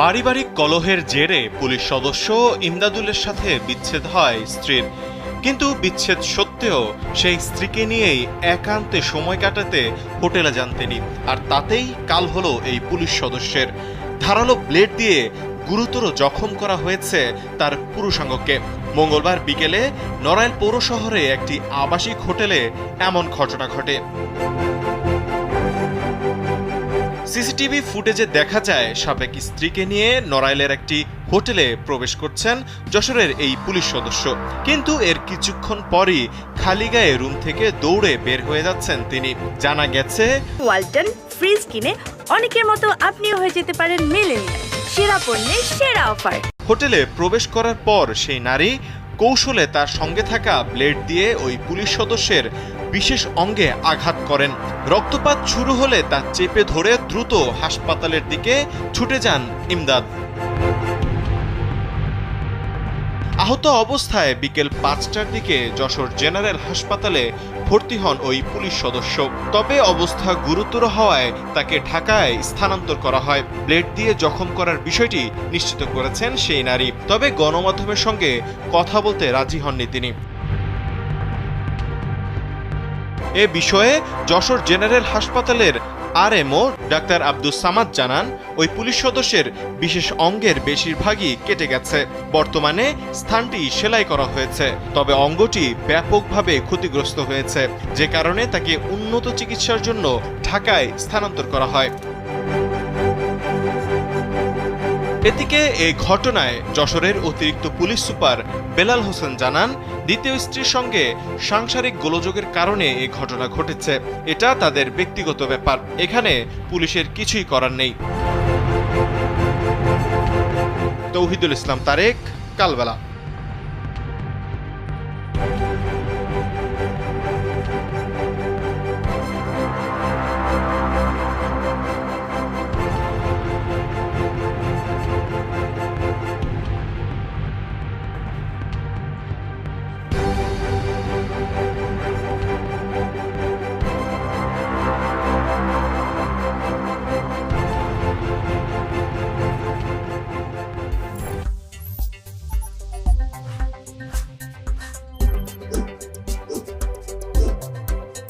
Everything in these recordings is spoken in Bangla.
পারিবারিক কলহের জেরে পুলিশ সদস্য ইমদাদুলের সাথে বিচ্ছেদ হয় স্ত্রীর। কিন্তু বিচ্ছেদ সত্ত্বেও সেই স্ত্রীকে নিয়েই একান্তে সময় কাটাতে হোটেলে যান তিনি। আর তাতেই কাল হলো এই পুলিশ সদস্যের। ধারালো ব্লেড দিয়ে গুরুতর জখম করা হয়েছে তার পুরুষাঙ্গকে। মঙ্গলবার বিকেলে নড়াইল পৌর শহরে একটি আবাসিক হোটেলে এমন ঘটনা ঘটে। সিসিটিভি ফুটেজে দেখা যায় সাবেক স্ত্রীকে নিয়ে নড়াইলের একটি হোটেলে প্রবেশ করছেন যশোরের এই পুলিশ সদস্য। কিন্তু এর কিছুক্ষণ পরই খালি গায়ে রুম থেকে দৌড়ে বের হয়ে যাচ্ছেন তিনি। জানা গেছে ওয়ালটন ফ্রিজ কিনে অনেকের মতো আপনিও হয়ে যেতে পারেন মিলেনিয়াল। সেরা পণ্যের সেরা অফার। হোটেলে প্রবেশ করার পর সেই নারী কৌশলে তার সঙ্গে থাকা ব্লেড দিয়ে ওই পুলিশ সদস্যের বিশেষ অঙ্গে আঘাত করেন। রক্তপাত শুরু হলে তা চেপে ধরে দ্রুত হাসপাতালের দিকে ছুটে যান ইমদাদ। আহত অবস্থায় বিকেল পাঁচটার দিকে যশোর জেনারেল হাসপাতালে ভর্তি হন ওই পুলিশ সদস্য। তবে অবস্থা গুরুতর হওয়ায় তাকে ঢাকায় স্থানান্তর করা হয়। ব্লেড দিয়ে জখম করার বিষয়টি নিশ্চিত করেছেন সেই নারী। তবে গণমাধ্যমের সঙ্গে কথা বলতে রাজি হননি তিনি। এ বিষয়ে যশোর জেনারেল হাসপাতালের আরএমও ডাক্তার আব্দুস সামাদ জানান, ওই পুলিশ সদস্যের বিশেষ অঙ্গের বেশিরভাগই কেটে গেছে। বর্তমানে স্থানটি সেলাই করা হয়েছে, তবে অঙ্গটি ব্যাপকভাবে ক্ষতিগ্রস্ত হয়েছে, যে কারণে তাকে উন্নত চিকিৎসার জন্য ঢাকায় স্থানান্তর করা হয়। এদিকে এই ঘটনায় যশোরের অতিরিক্ত পুলিশ সুপার বেলাল হোসেন জানান, দ্বিতীয় স্ত্রীর সঙ্গে সাংসারিক গোলযোগের কারণে এ ঘটনা ঘটেছে। এটা তাদের ব্যক্তিগত ব্যাপার। এখানে পুলিশের কিছুই করার নেই। তৌহিদুল ইসলাম তারেক, কালবেলা।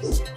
Bye.